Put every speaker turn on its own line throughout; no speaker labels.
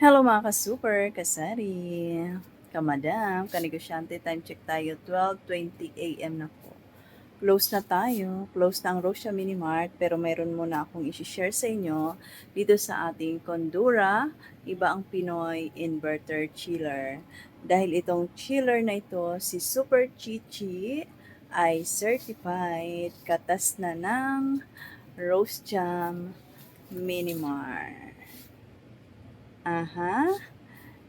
Hello mga ka-super, kasari, kamadam, kanegosyante, time check tayo, 12.20 a.m. na po. Close na tayo, close na ang Rosia Mini Mart, pero meron muna akong isi-share sa inyo dito sa ating Kondura, iba ang Pinoy Inverter Chiller. Dahil itong chiller na ito, si Super Chichi, ay certified katas na ng Rose Jam Mini Mart. Aha.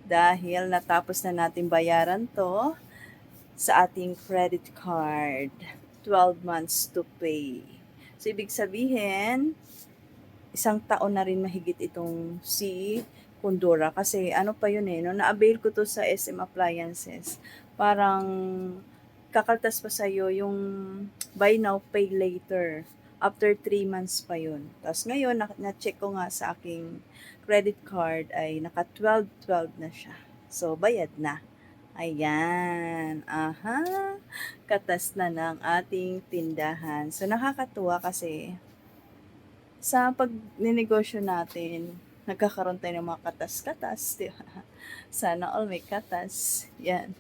Dahil natapos na natin bayaran to sa ating credit card. 12 months to pay. So, ibig sabihin, isang taon na rin mahigit itong si Kundura. Kasi ano pa yun eh, no? na-avail ko to sa SM Appliances. Parang kakaltas pa sa'yo yung buy now, pay later. After 3 months pa yun. Tapos ngayon, na- na-check ko nga sa aking credit card ay naka 12-12 na siya. So, bayad na. Ayan. Aha. Katas na ng ating tindahan. So, nakakatuwa kasi sa pag ninegosyo natin, nagkakaroon tayo ng mga katas-katas. Di ba? Sana all may katas. Yan.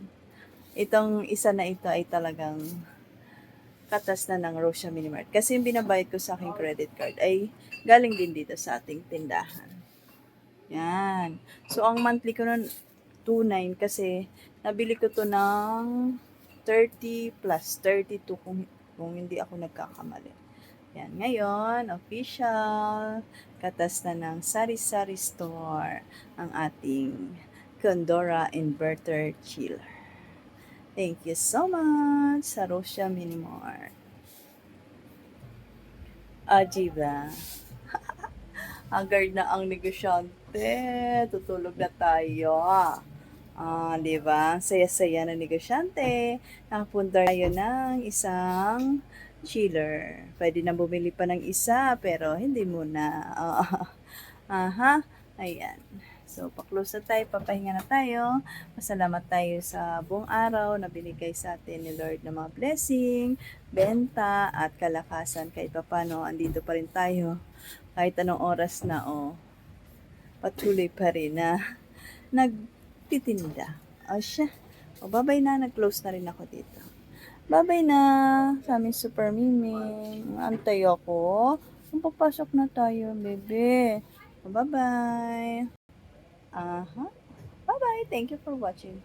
Itong isa na ito ay talagang katas na ng Rosia Minimart. Kasi yung binabayad ko sa aking credit card ay galing din dito sa ating tindahan. Yan. So, ang monthly ko nun, 2.9 kasi nabili ko to ng 30 plus 32 kung, kung hindi ako nagkakamali. Yan. Ngayon, official, katas na ng Sari-Sari Store ang ating Condora Inverter Chiller. Thank you so much sa Rosia Minimart. Ah, diba? Agad na ang negosyante. Tutulog na tayo. Ah, di ba? Saya-saya na negosyante. Nakapunta tayo ng isang chiller. Pwede na bumili pa ng isa, pero hindi muna. Ah, Aha. Ayan. So, pa-close na tayo, papahinga na tayo. Masalamat tayo sa buong araw na binigay sa atin ni Lord ng mga blessing, benta, at kalakasan. Kahit pa paano, andito pa rin tayo. Kahit anong oras na, oh, patuloy pa rin na nagtitinda. O siya. O, babay na. Nag-close na rin ako dito. Babay na sa aming super miming. Antay ako. Kung papasok na tayo, bebe. O, Bye-bye. Aha. Bye-bye. Thank you for watching.